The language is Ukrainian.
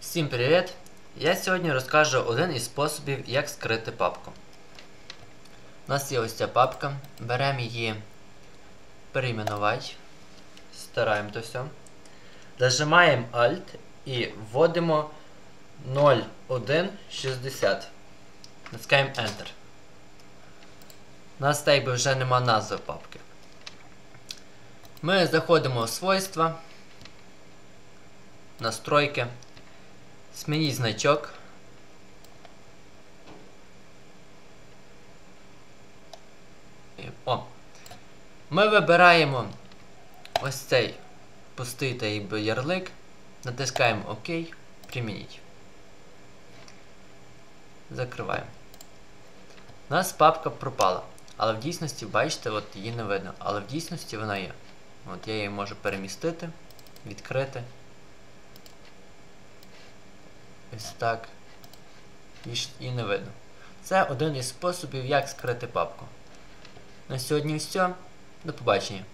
Всім привіт! Я сьогодні розкажу один із способів, як скрити папку. У нас є ось ця папка. Беремо її перейменувати. Стараємо то все. Нажимаємо Alt і вводимо 0160. Натискаємо Enter. У нас так би вже нема назви папки. Ми заходимо в свойства, настройки. Змініть значок. О. Ми вибираємо ось цей пустий та ярлик. Натискаємо ОК. Примініть. Закриваємо. У нас папка пропала. Але в дійсності, бачите, от її не видно. Але в дійсності вона є. От я її можу перемістити, відкрити. Ось так. І, не видно. Це один із способів, як скрити папку. На сьогодні все. До побачення.